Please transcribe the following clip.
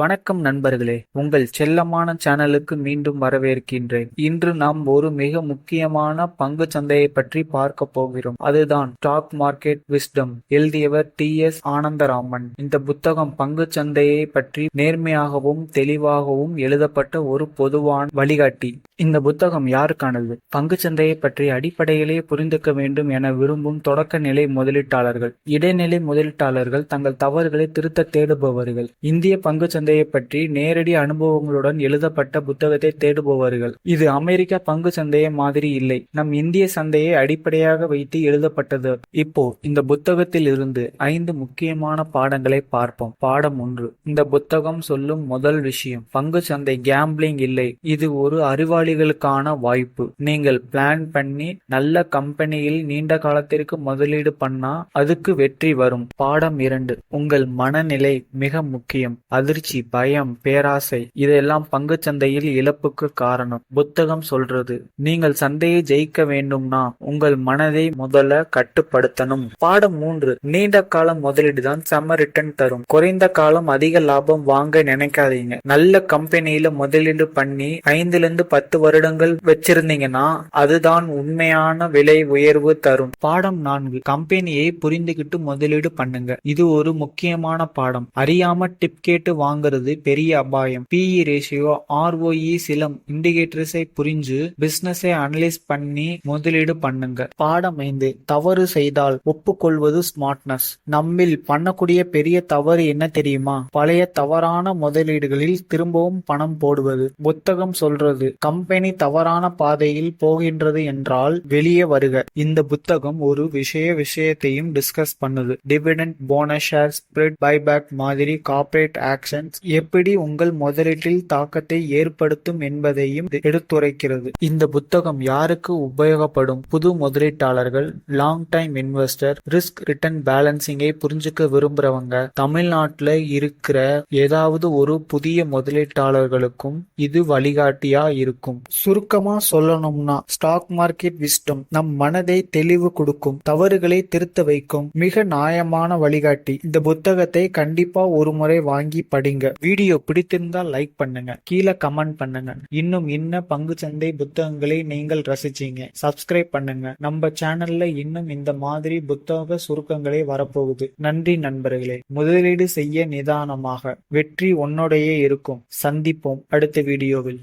வணக்கம் நண்பர்களே உங்கள் செல்லமான சேனலுக்கு மீண்டும் வரவேற்கின்றேன். இன்று நாம் ஒரு மிக முக்கியமான பங்கு சந்தையை பற்றி பார்க்க போகிறோம். அதுதான் ஸ்டாக் மார்க்கெட் விஸ்டம் எழுதியவர் டி எஸ் ஆனந்தராமன். இந்த புத்தகம் பங்கு சந்தையை பற்றி நேர்மையாகவும் தெளிவாகவும் எழுதப்பட்ட ஒரு பொதுவான வழிகாட்டி. இந்த புத்தகம் யாருக்கானது பங்கு சந்தையை பற்றி அடிப்படையிலேயே புரிந்துக்க வேண்டும் என விரும்பும் தொடக்க நிலை முதலீட்டாளர்கள். இடைநிலை முதலீட்டாளர்கள் தங்கள் தவறுகளை திருத்த தேடுபவர்கள். இந்திய பங்கு சந்தையை பற்றி நேரடி அனுபவங்களுடன் எழுதப்பட்ட புத்தகத்தை தேடுபவர்கள். இது அமெரிக்க பங்கு சந்தையை மாதிரி இல்லை. நம் இந்திய சந்தையை அடிப்படையாக வைத்து எழுதப்பட்டது. இப்போ இந்த புத்தகத்தில் இருந்து ஐந்து முக்கியமான பாடங்களை பார்ப்போம். பாடம் ஒன்று. இந்த புத்தகம் சொல்லும் முதல் விஷயம் பங்கு சந்தை கேம்பிளிங் இல்லை. இது ஒரு அறிவாளிகளுக்கான வாய்ப்பு. நீங்கள் பிளான் பண்ணி நல்ல கம்பெனியில் நீண்ட காலத்திற்கு முதலீடு பண்ணா அதுக்கு வெற்றி வரும். பாடம் இரண்டு. உங்கள் மனநிலை மிக முக்கியம். அதிர்ச்சி பயம் பேராசை இதெல்லாம் பங்கு சந்தையில் இழப்புக்கு காரணம். புத்தகம் சொல்றது நீங்கள் சந்தையை ஜெயிக்க வேண்டும்னா உங்கள் மனதை முதல்ல கட்டுப்படுத்தணும். பாடம் மூன்று நீண்ட காலம் முதலீடு தான் செம்ம ரிட்டர்ன் தரும். குறைந்த காலம் அதிக லாபம் வாங்க நினைக்காதீங்க. நல்ல கம்பெனியில முதலீடு பண்ணி ஐந்துல இருந்து பத்து வருடங்கள் வச்சிருந்தீங்கன்னா அதுதான் உண்மையான விலை உயர்வு தரும். பாடம் நான்கு கம்பெனியை புரிந்துகிட்டு முதலீடு பண்ணுங்க. இது ஒரு முக்கியமான பாடம். அறியாம டிப் கேட்டு வாங்க வாங்குறது பெரிய அபாயம். பிஇ ரேஷியோ ஆர்ஓஇ சில இண்டிகேட்டர்ஸை புரிஞ்சு பிசினஸை அனலைஸ் பண்ணி முதலீடு பண்ணுங்க. பாடம் ஐந்து தவறு செய்தால் ஒப்புக்கொள்வது ஸ்மார்ட்னஸ் நம்மில் பண்ணக்கூடிய பெரிய தவறு என்ன தெரியுமா? பழைய தவறான முதலீடுகளில் திரும்பவும் பணம் போடுவது. புத்தகம் சொல்றது கம்பெனி தவறான பாதையில் போகின்றது என்றால் வெளியே வருக. இந்த புத்தகம் ஒரு விஷய விஷயத்தையும் டிஸ்கஸ் பண்ணுது. Dividend bonus share split buyback மாதிரி கார்ப்பரேட் ஆக்ஷன் எப்படி உங்கள் முதலீட்டில் தாக்கத்தை ஏற்படுத்தும் என்பதையும் எடுத்துரைக்கிறது. இந்த புத்தகம் யாருக்கு உபயோகப்படும்? புது முதலீட்டாளர்கள் long time investor risk return பேலன்சிங்கை புரிஞ்சுக்க விரும்புறவங்க தமிழ்நாட்டுல இருக்கிற ஏதாவது ஒரு புதிய முதலீட்டாளர்களுக்கும் இது வழிகாட்டியா இருக்கும். சுருக்கமா சொல்லணும்னா ஸ்டாக் மார்க்கெட் விஸ்டம் நம் மனதை தெளிவு கொடுக்கும் தவறுகளை திருத்த வைக்கும் மிக நியாயமான வழிகாட்டி. இந்த புத்தகத்தை கண்டிப்பா ஒரு முறை வாங்கி படிங்க. வீடியோ பிடித்திருந்தால் லைக் பண்ணுங்க. கீழே கமெண்ட் பண்ணுங்க. இன்னும் என்ன பங்கு சந்தை புத்தகங்களை நீங்கள் ரசிச்சீங்க? சப்ஸ்கிரைப் பண்ணுங்க. நம்ம சேனல்ல இன்னும் இந்த மாதிரி புத்தக சுருக்கங்களே வரப்போகுது. நன்றி நண்பர்களே. முதலீடு செய்ய நிதானமாக. வெற்றி உன்னோடையே இருக்கும். சந்திப்போம் அடுத்த வீடியோவில்.